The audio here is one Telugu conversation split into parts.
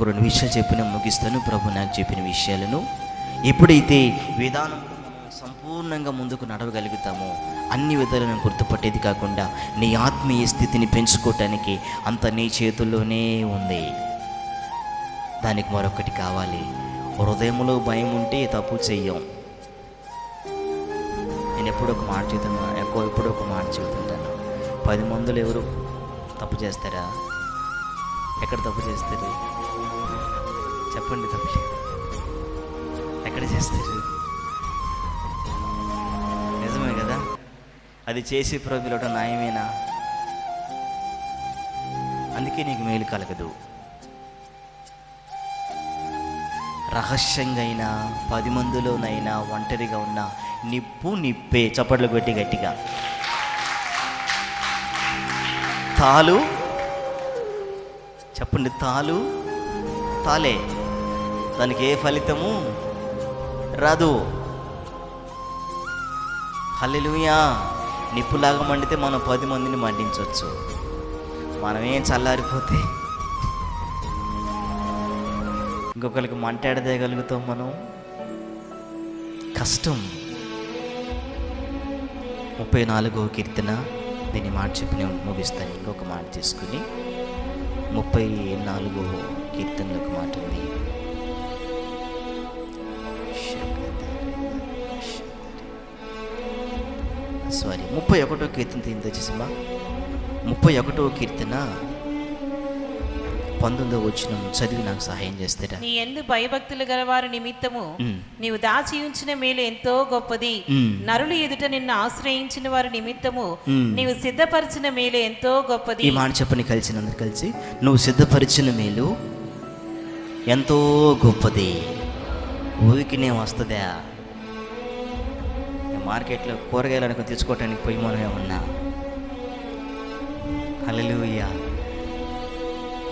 ఒక రెండు విషయాలు చెప్పిన ముగిస్తాను. ప్రభు నాకు చెప్పిన విషయాలను ఎప్పుడైతే విధానం సంపూర్ణంగా ముందుకు నడవగలుగుతామో అన్ని విధాలను గుర్తుపట్టేది కాకుండా నీ ఆత్మీయ స్థితిని పెంచుకోవటానికి అంత నీ చేతుల్లోనే ఉంది. దానికి మరొకటి కావాలి. హృదయంలో భయం ఉంటే తప్పు చెయ్యం. నేను ఎప్పుడు ఒక మాట చెబుతున్నా ఎక్కువ ఎప్పుడు ఒక మాట చెబుతుంటాను పది మందులు ఎవరు తప్పు చేస్తారా? ఎక్కడ తప్పు చేస్తారు? చెప్పండి తప్పు ఎక్కడ చేస్తారు? నిజమే కదా? అది చేసి ప్రభులట న్యాయమేనా? అందుకే నీకు మేలు కలగదు. రహస్యంగా అయినా పది మందిలోనైనా ఒంటరిగా ఉన్న నిప్పు నిప్పే చప్పట్లు పెట్టి గట్టిగా. తాలు? చెప్పండి తాలు? తాలే. దానికి ఏ ఫలితము రాదు. హల్లెలుయా. నిప్పులాగా మండితే మనం పది మందిని మండించవచ్చు మనమేం చల్లారిపోతే. ఇంకొకరికి మంటాడదేయగలుగుతాం మనం. కష్టం. ముప్పై నాలుగో కీర్తన దీన్ని మాట చెప్పి నేను ముగిస్తాను. ఇంకొక మాట తీసుకుని ముప్పై నాలుగో కీర్తనలో ఒక మాట ఉంది ముప్పై ఒకటో కీర్తన తీంది వచ్చేసిమా ముప్పై ఒకటో కీర్తన పంతొమ్మిదో వచ్చిన చదివి నాకు సహాయం చేస్తారా నీ ఎందు భయభక్తులు గల వారి నిమిత్తము. నీవు దాచి ఉంచిన మేలు ఎంతో గొప్పది. నరులు ఎదుట నిన్ను ఆశ్రయించిన వారి నిమిత్తము. నీవు సిద్ధపరిచిన మేలు ఎంతో గొప్పది ఈ మాట చెప్పని కలిసి అందరు కలిసి నువ్వు సిద్ధపరిచిన మేలు ఎంతో గొప్పది ఊరికినే వస్తుందా మార్కెట్లో కూరగాయలు అనుకుని తెచ్చుకోవటానికి పోయి మనం ఏమన్నా హల్లెలూయా.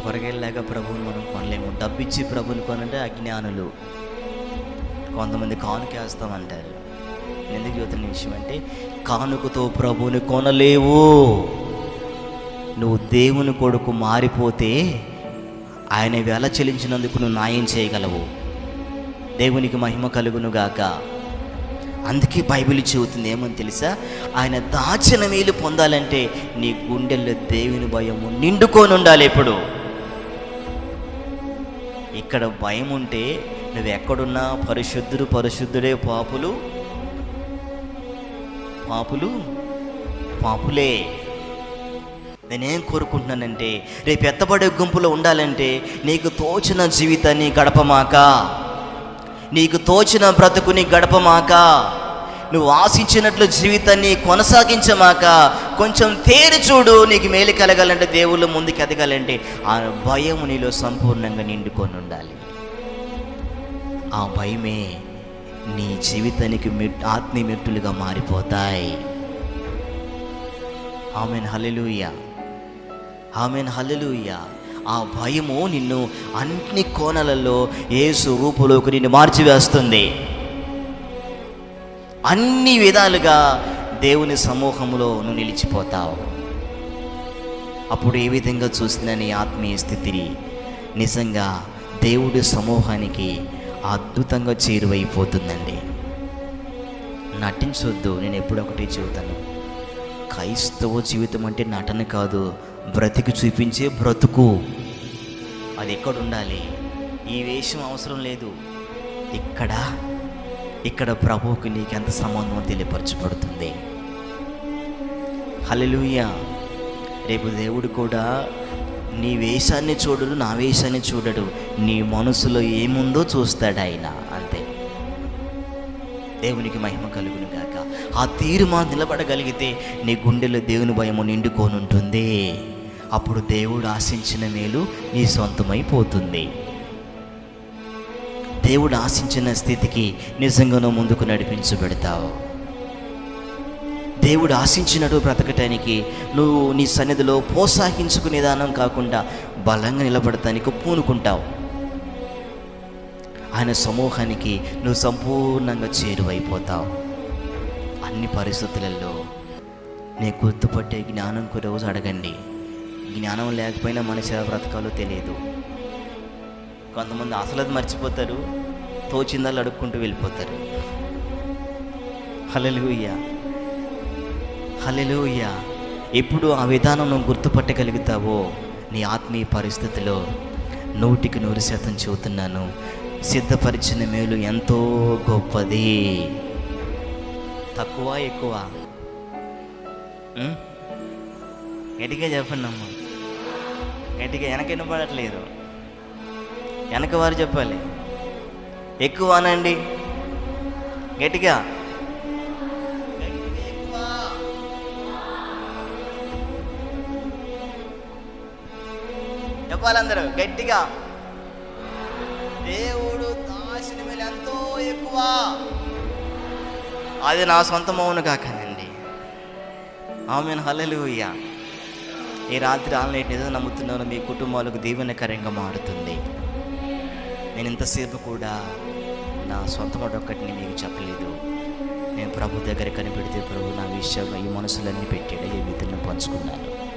కూరగాయలాగా ప్రభువుని మనం కొనలేము. డబ్బిచ్చి ప్రభుని కొనంటే అజ్ఞానులు. కొంతమంది కానుకేస్తామంటారు ఎందుకు చెబుతున్న విషయం అంటే కానుకతో ప్రభువుని కొనలేవు. నువ్వు దేవుని కొడుకు మారిపోతే ఆయన వెల చెల్లించినందుకు నువ్వు న్యాయం చేయగలవు. దేవునికి మహిమ కలుగును గాక. అందుకే బైబిల్ చెబుతుంది ఏమని తెలుసా? ఆయన దాచిన మేలు పొందాలంటే నీ గుండెల్లో దేవుని భయము నిండుకొని ఉండాలి ఎప్పుడు ఇక్కడ భయం ఉంటే నువ్వు ఎక్కడున్నా పరిశుద్ధుడు పరిశుద్ధుడే పాపులు. పాపులు? పాపులే. నేనేం కోరుకుంటున్నానంటే రేపు ఎత్తబడే గుంపులో ఉండాలంటే నీకు తోచిన జీవితాన్ని గడపమాక. నీకు తోచిన బ్రతుకుని గడపమాక. నువ్వు ఆశించినట్లు జీవితాన్ని కొనసాగించమాక కొంచెం తేరి చూడు నీకు మేలు కలగాలంటే దేవుళ్ళు ముందుకు ఎదగాలంటే ఆ భయం నీలో సంపూర్ణంగా నిండుకొని ఉండాలి. ఆ భయమే నీ జీవితానికి మెట్ ఆత్మీయ మెట్టులుగా మారిపోతాయి. Amen hallelujah. Amen hallelujah. ఆ భయము నిన్ను అన్ని కోణలలో ఏ రూపులోకి నిన్ను మార్చివేస్తుంది. అన్ని విధాలుగా దేవుని సమూహంలో నువ్వు నిలిచిపోతావు. అప్పుడు ఏ విధంగా చూసిన నీ ఆత్మీయ స్థితిని నిజంగా దేవుడి సమూహానికి అద్భుతంగా చేరువైపోతుందండి. నటించొద్దు నేను ఎప్పుడు ఒకటే చెబుతాను. క్రైస్తవ జీవితం అంటే నటన కాదు బ్రతికి చూపించే బ్రతుకు. అది ఎక్కడ ఉండాలి ఈ వేషం అవసరం లేదు. ఇక్కడ ఇక్కడ ప్రభువుకి నీకెంత సంబంధం తెలియపరచబడుతుంది. హలలుయ రేపు దేవుడు కూడా నీ వేషాన్ని చూడడు నా వేషాన్ని చూడడు. నీ మనసులో ఏముందో చూస్తాడు ఆయన అంతే. దేవునికి మహిమ కలుగును గాక ఆ తీరుమా నిలబడగలిగితే నీ గుండెలో దేవుని భయము నిండుకొని ఉంటుంది. అప్పుడు దేవుడు ఆశించిన మేలు నీ సొంతమైపోతుంది. దేవుడు ఆశించిన స్థితికి నిజంగానూ ముందుకు నడిపించబెడతావు. దేవుడు ఆశించినట్టు బ్రతకటానికి నువ్వు నీ సన్నిధిలో ప్రోత్సాహించుకునే దానం కాకుండా బలంగా నిలబడటానికి పూనుకుంటావు. ఆయన సమూహానికి నువ్వు సంపూర్ణంగా చేరువైపోతావు. అన్ని పరిస్థితులలో నీ గుర్తుపట్టే జ్ఞానం ఒక రోజు అడగండి. జ్ఞానం లేకపోయినా మనిషి ఎలా బ్రతకాలో తెలియదు. కొంతమంది అసలు అది మర్చిపోతారు తోచిందాలు అడుక్కుంటూ వెళ్ళిపోతారు. హల్లెలూయా. హలెలుయ్యా ఎప్పుడు ఆ విధానం నువ్వు గుర్తుపట్టగలుగుతావో నీ ఆత్మీయ పరిస్థితిలో నూటికి నూరు శాతం చెబుతున్నాను. సిద్ధపరిచిన మేలు ఎంతో గొప్పది. తక్కువ ఎక్కువ? గట్టిగా చెప్పండి అమ్మ గట్టిగా వెనక వినపడట్లేదు. వెనక వారు చెప్పాలి. ఎక్కువ అనండి. గట్టిగా. చెప్పాలి అందరూ గట్టిగా. దేవుడు దాసిన మీద ఎంతో ఎక్కువ. అది నా సొంత అవును కాకనండి. ఆమె హల్లెలూయా. ఈ రాత్రి ఆన్లైన్ ఏదో నమ్ముతున్నాను మీ కుటుంబాలకు దీవెనకరంగా మారుతుంది. నేను ఇంతసేపు కూడా నా సొంత మాట మీకు చెప్పలేదు. నేను ప్రభు దగ్గర కనిపెడితే ప్రభు నా విషయంలో ఈ మనసులన్నీ పెట్టాడు ఈ విధులను పంచుకున్నాను.